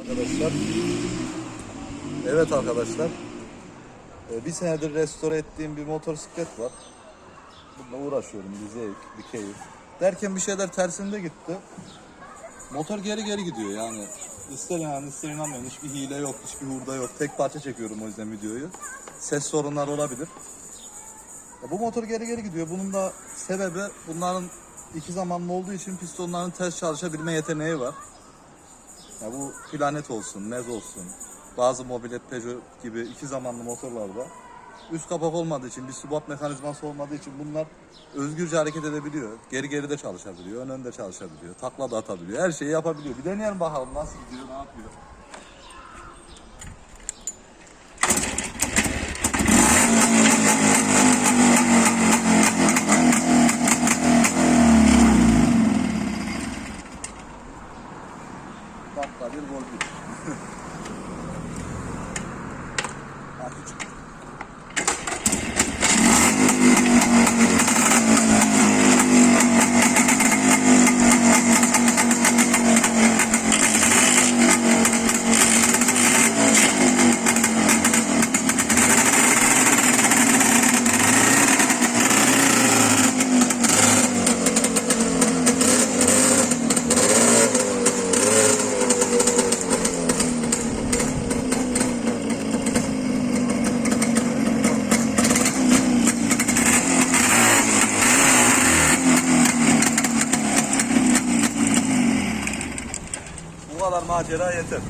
Arkadaşlar. Evet arkadaşlar. Ee, Bir senedir restore ettiğim bir motosiklet var. Bununla uğraşıyorum. Bir zevk, bir keyif. Derken bir şeyler tersinde gitti. Motor geri geri gidiyor yani. İster yani ister inanmayın hiçbir hile yok, hiçbir hurda yok. Tek parça çekiyorum o yüzden videoyu. Ses sorunları olabilir. Bu motor geri geri gidiyor. Bunun da sebebi bunların iki zamanlı olduğu için pistonların ters çalışabilme yeteneği var. Ya bu Planet olsun, Mez olsun, bazı mobilet Peugeot gibi iki zamanlı motorlarda üst kapak olmadığı için, bir subap mekanizması olmadığı için bunlar özgürce hareket edebiliyor. Geri geri de çalışabiliyor, ön önde çalışabiliyor, takla da atabiliyor, her şeyi yapabiliyor. Bir deneyelim bakalım nasıl gidiyor, ne yapıyor. Dakika bir gol Bu kadar macera yeter.